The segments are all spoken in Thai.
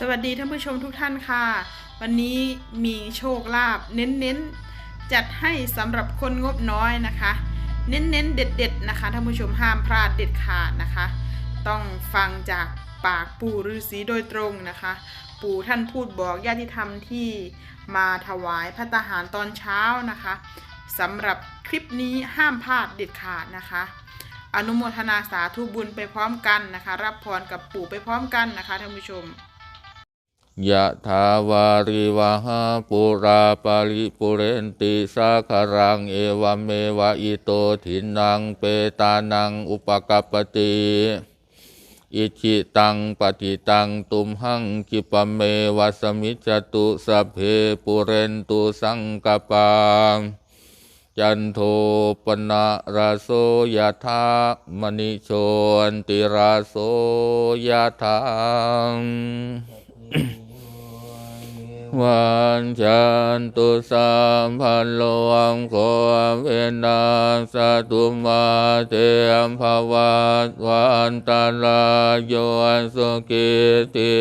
สวัสดีท่านผู้ชมทุกท่านค่ะ วันนี้มีโชคลาภเน้นๆ จัดให้สำหรับคนงบน้อยนะคะ เน้นๆ เด็ดๆ นะคะท่านผู้ชมห้ามพลาดเด็ดขาดนะคะ ต้องฟังจากปากปู่ฤาษีโดยตรงนะคะ ปู่ท่านพูดบอกญาติธรรมที่มาถวายพระตาหารตอนเช้านะคะสำหรับคลิปนี้ห้ามพลาดเด็ดขาดนะคะอนุโมทนาสาธุบุญไปพร้อมกันนะคะ รับพรกับปู่ไปพร้อมกันนะคะท่านผู้ชม ยะถาวาริวหาปุราปาริปุเรนติสาคารังเอวเมวะอิโตทินังเปตานังอุปกัปปติอิชิตังปฏิตังตุมหังกิปเมวะสมิจตุสัพเพปุเรนตุสังกปาจันโทปนะราโสยะธามณิโชนติราโสยะธา วันจันตุสัมพันโลวังโคเวนัสสตุมาเตมภวัตวันตาลายโยสุกิติ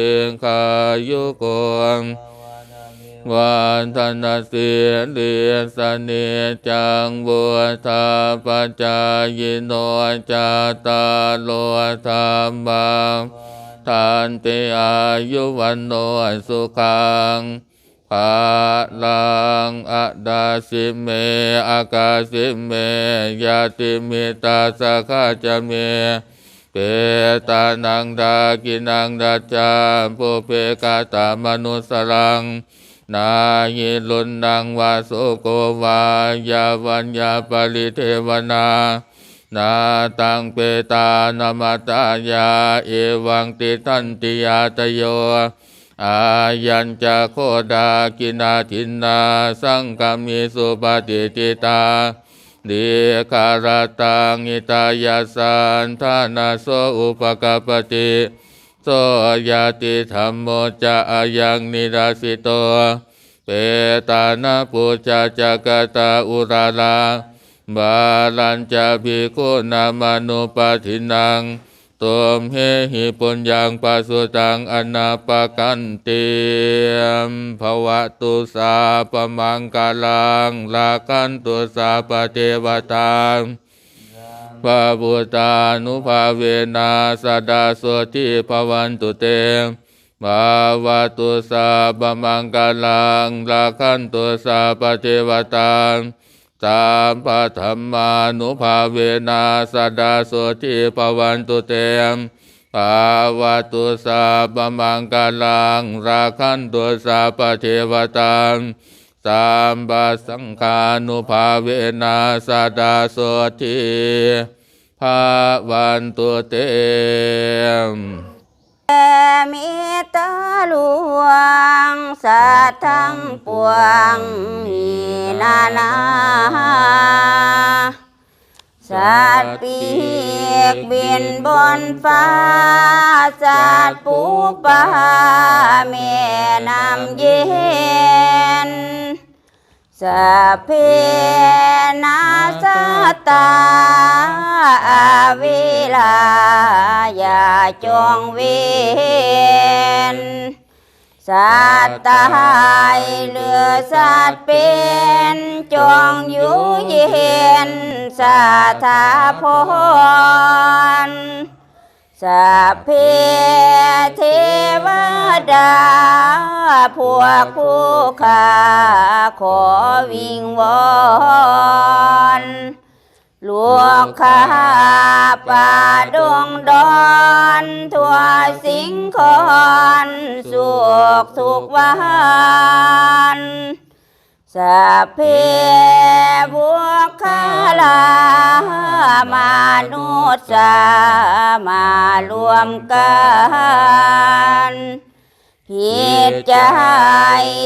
ขายุโกงวันธนเสิริสเนจังบุธาปัจจายโนจาตาโลธรรมัง ทานเตอายุวันโนสุขังภาลังอะดาสิเมอากาสิเมยาติเมตาสะขะจเมเปตานังดากินังดัจจาปุเพกาตามนุสรัง นายิลุนนังวาสุโกวายาวัญญาปริเทวนา นาตังเปตานามาตายาเอวังติทันติยาตโย อายัญจะโคดากินาทินนาสังกามิสุปฏิติตาเดีคาราตังอิตายาสันทานาโสอุปกปปติโสยาติธรรมโมจะอายังนิราสิโตเปตานาปุจจจักตาอุราลา บาลัญจะภิกขุนามานุปาทินังตุมเฮหิปุญญังปัสสุตังอนาปกันเตียมภวะตุสาปมังกาลังลากันตุสาปเทวตาพระบุตานุภาเวนาสดาโสทิภวันตุเตภาวะตุสาปมังกาลังลาคันตุสาปเทวตา สามปะธรรมานุภาเวนาสดาโสทิภวันตุเตมภาวะตุสาปมังกาลังราคันตุสาปเทวตาสามปะสังฆานุภาเวนาสดาโสทิภาวันตุเตม แผ่เมตตาหลวงสัตว์ทั้งปวงมีนานาสัตว์ปีกบินบนฟ้าสัตว์ปูปลาแม่น้ำเย็น สัพเพนาสตตาวิลายาจงเวนสัตตายเหลือสัตว์เป็นจงอยู่เย็นสาธาพร สัพเพเทวดา พวกผู้ข้าขอวิงวอนหลวงข้าป่าดงดอนทั่วสิงคอนสุขทุกวัน สัพเพบุคคลามนุษย์มารวมกันผิดใจ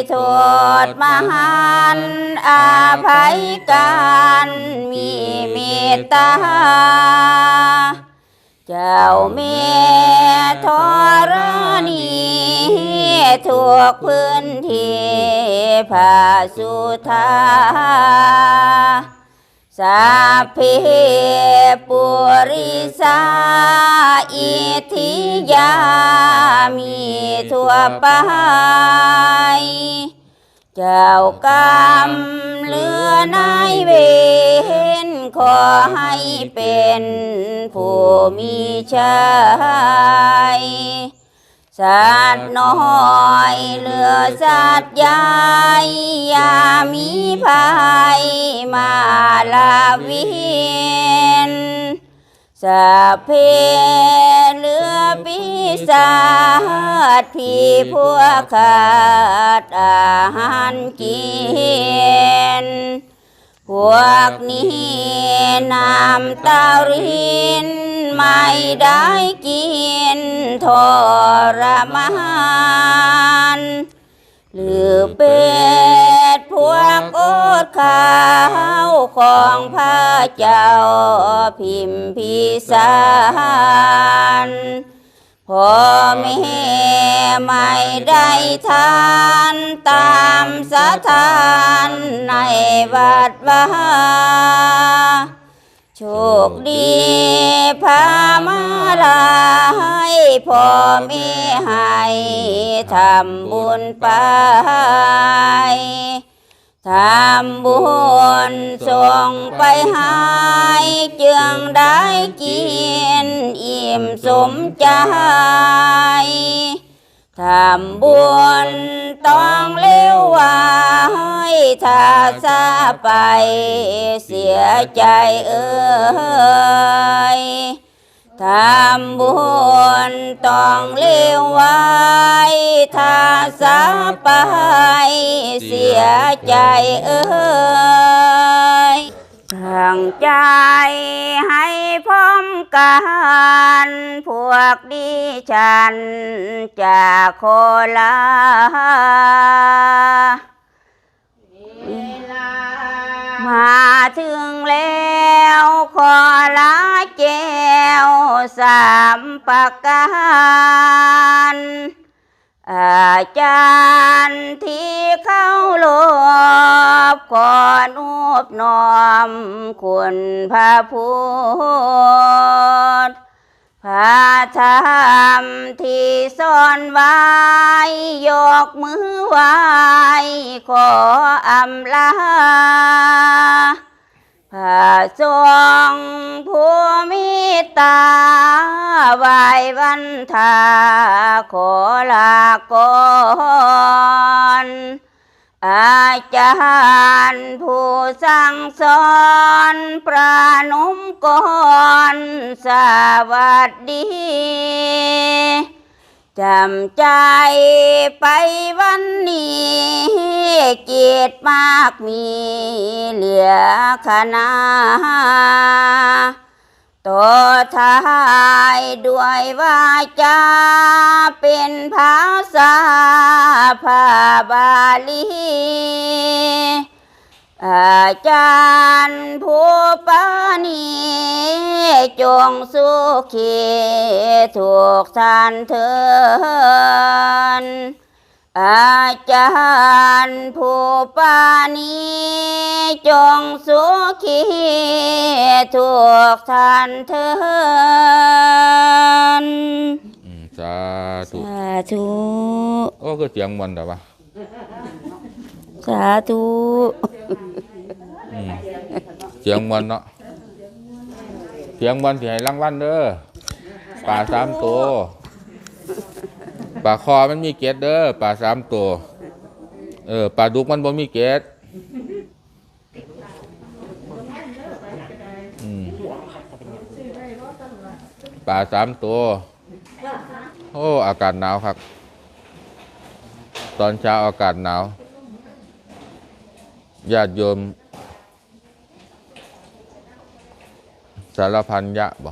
โทษมหันอาภัยกันมีเมตตา จ้าเมธรณีทุกพื้นที่ภาสุธาสัพเพปุริสาอิทิยามีทั่วไป เจ้ากรรมเหลือนายเวรขอให้เป็นผู้มีชัยสัตว์น้อยเหลือสัตว์ใหญ่อย่ามีภัยมาลาเวียน สัพเพเหลือปีศาจที่พวกขาดอาหารกินพวกนี้นำเตารินไม่ได้กินทรมาน หรือเป็ดพ วกโอดข้าวของพระเจ้าพิมพิสารพ่อแม่ไม่ได้ทานตามสถานในวัดวาโชคดีพามาลายพ่อแม่ให้ทำบุญไป ทำบุญส่งไปให้จึงได้กินอิ่มสมใจทำบุญต้องเลี้ยวไว้ถ้าซาไปเสียใจเอ่ย ทำบุญต้องเลี้ยวไว้ถ้าซาไปเสียใจเอ่ยตั้งใจให้พร้อมกันพวกดิฉันจากโคลา มาถึงแล้วขอลาแก้วสามประการอาจารย์ที่เข้ารบขอนูบน้อมคุณพระพุทธ พระธรรมที่สอนไว้ยกมือไหว้ขออำลาพระทรงผู้มีตาไหววันทาขอลาก่อน อาจารย์ผู้สั่งสอนประนุมก่อนสวัสดีจำใจไปวันนี้เกียรติมากมีเหลือคณะ ต่อท้ายด้วยวาจาเป็นภาษาพาบาลีอาจารย์ผู้ปานีจงสุขีถูกทานเถิน อาจารย์ผู้ปานีจงสุขีถูกทานเถินอืมสาธุ สาธุโอ้ก็เสียงมันแต่ว่าสาธุอืมเสียงมันเนาะเสียงมันที่ให้รางวัลเด้อป่าสามตัว ป่าคอมันมีเกล็ดเด้อป่าสามตัว เออป่าดุกมันบ่มีเกล็ดป่าสามตัว โอ้ อากาศหนาวครับ ตอนเช้าอากาศหนาวญาติโยม สารพันยะบ่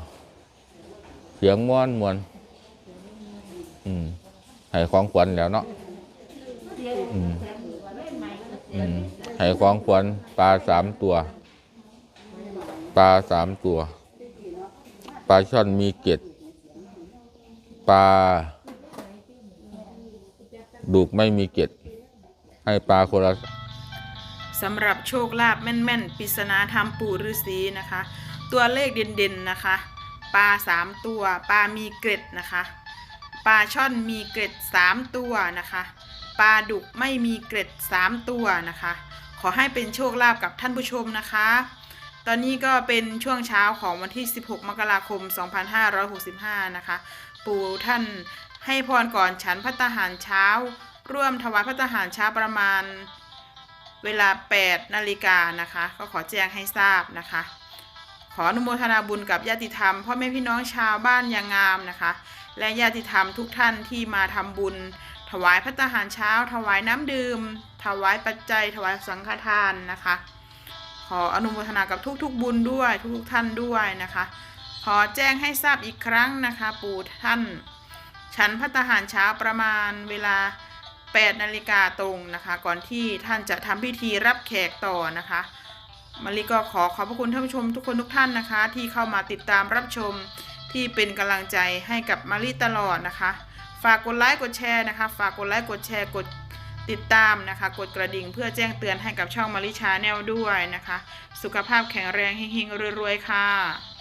เสียงม้วนมวน อืม ให้ของขวัญแล้วเนาะอืมอืมให้ของขวัญปลาสามตัว ปลาสามตัว ปลาช่อนมีเกล็ดปลาดุกไม่มีเกล็ดให้ปลาคนละสำหรับโชคลาภแม่นๆปริศนาธรรมปู่ฤาษีนะคะ ตัวเลขเด่นๆนะคะ ปลาสามตัว ปลามีเกร็ดนะคะ ปลาช่อนมีเกร็ดสามตัวนะคะ ปลาดุกไม่มีเกร็ดสามตัวนะคะ ขอให้เป็นโชคลาภกับท่านผู้ชมนะคะ ตอนนี้ก็เป็นช่วงเช้าของวันที่ 16 มกราคม 2565 นะคะ ปู่ท่านให้พรก่อนฉันพัตหารเช้า ร่วมถวายพัตหารเช้าประมาณเวลา 8 นาฬิกานะคะ ก็ขอแจ้งให้ทราบนะคะ ขออนุโมทนาบุญกับญาติธรรมพ่อแม่พี่น้องชาวบ้านยางงามนะคะ และญาติธรรมทุกท่านที่มาทำบุญ ถวายพัตตาหารเช้า ถวายน้ำดื่ม ถวายปัจจัย ถวายสังฆทานนะคะ ขออนุโมทนากับทุกๆบุญด้วยทุกๆท่านด้วยนะคะ ขอแจ้งให้ทราบอีกครั้งนะคะ ปู่ท่าน ฉันพัตตาหารเช้าประมาณเวลา8นาฬิกาตรงนะคะ ก่อนที่ท่านจะทำพิธีรับแขกต่อนะคะมาริก็ขอขอบพระคุณท่านผู้ชมทุกคนทุกท่านนะคะ ที่เข้ามาติดตามรับชม ที่เป็นกำลังใจให้กับมารีตลอดนะคะ ฝากกดไลค์กดแชร์นะคะ ฝากกดไลค์กดแชร์กดติดตามนะคะ กดกระดิ่งเพื่อแจ้งเตือนให้กับช่องมาริชาแนลด้วยนะคะ สุขภาพแข็งแรงเฮงๆรวยๆค่ะ